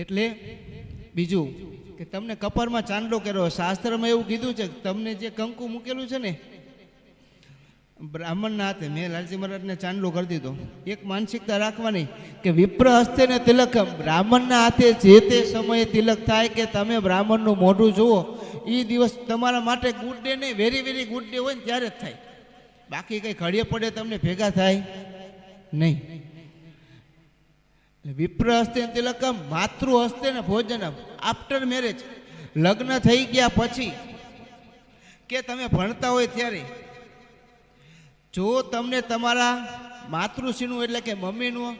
એટલે બીજું કે તમને કપરમાં ચાંદલો કર્યો શાસ્ત્રમાં એવું કીધું છે તમને જે કંકુ મૂકેલું છે ને, બ્રાહ્મણના હાથે, મેં લાલજી મહારાજને ચાંદલો કરી દીધો. એક માનસિકતા રાખવાની કે વિપ્ર હસ્તે ને તિલકમ બ્રાહ્મણના હાથે જે તે સમયે તિલક થાય કે તમે બ્રાહ્મણનું મોઢું જુઓ એ દિવસ તમારા માટે ગુડ ડે નહીં વેરી વેરી ગુડ ડે હોય ને ત્યારે જ થાય. બાકી કંઈ ઘડીએ પડે તમને ભેગા થાય નહીં. વિપ્ર હસ્તે તિલકમ માતૃ હસ્તે ને ભોજનમ આફ્ટર મેરેજ લગ્ન થઈ ગયા પછી કે તમે ભણતા હોય ત્યારે, જો તમને તમારા માતૃશ્રીનું એટલે કે મમ્મીનું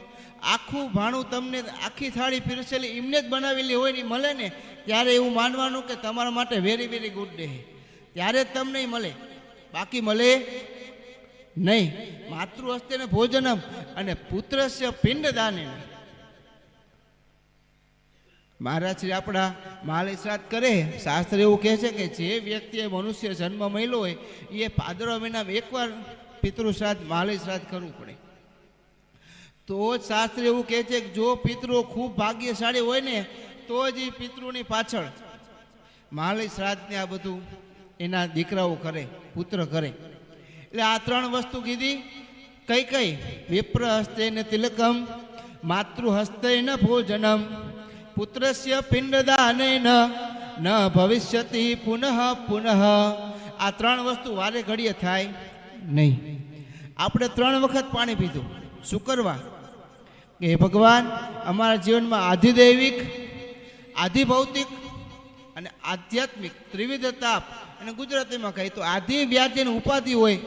આખું ભાણું તમને આખી થાળી પીરસેલી, એમને જ બનાવેલી હોય ને મળે ને, ત્યારે એવું માનવાનું કે તમારા માટે વેરી વેરી ગુડ ડે ત્યારે જ તમને મળે. બાકી મળે નહીં. માતૃ હસ્તે ને ભોજનમ અને પુત્રસ્ય પિંડદાને મહારાજ શ્રી આપણા માલિશ્રાદ્ધ કરે, શાસ્ત્ર એવું કહે છે કે જે વ્યક્તિએ મનુષ્ય જન્મ મળ્યો હોય, એ પાદરો વિના એકવાર પિતૃશ્રાદ્ધ શ્રાદ્ધ માલી કરવું પડે. તો જ શાસ્ત્ર એવું કહે છે કે જો પિતૃ ખૂબ ભાગ્યશાળી હોય ને, તો જ એ પિતૃની પાછળ માલી આ બધું એના દીકરાઓ કરે, પુત્ર કરે. એટલે આ ત્રણ વસ્તુ કીધી. કઈ કઈ? વિપ્ર હસ્તે ને તિલકમ માતૃ હસ્તે ન ભોજનમ. પુત્રસ્ય પિંડદાનેન ન ભવિષ્યતિ પુનઃ પુનઃ આ ત્રણ વસ્તુ વારે ઘડીએ થાય નહીં. આપણે ત્રણ વખત પાણી પીધું. શું કરવા? કે ભગવાન, અમારા જીવનમાં આધિદૈવિક, આધિભૌતિક અને આધ્યાત્મિક ત્રિવિધ તાપ અને ગુજરાતીમાં કહી તો આધિ વ્યાધિ ઉપાધિ હોય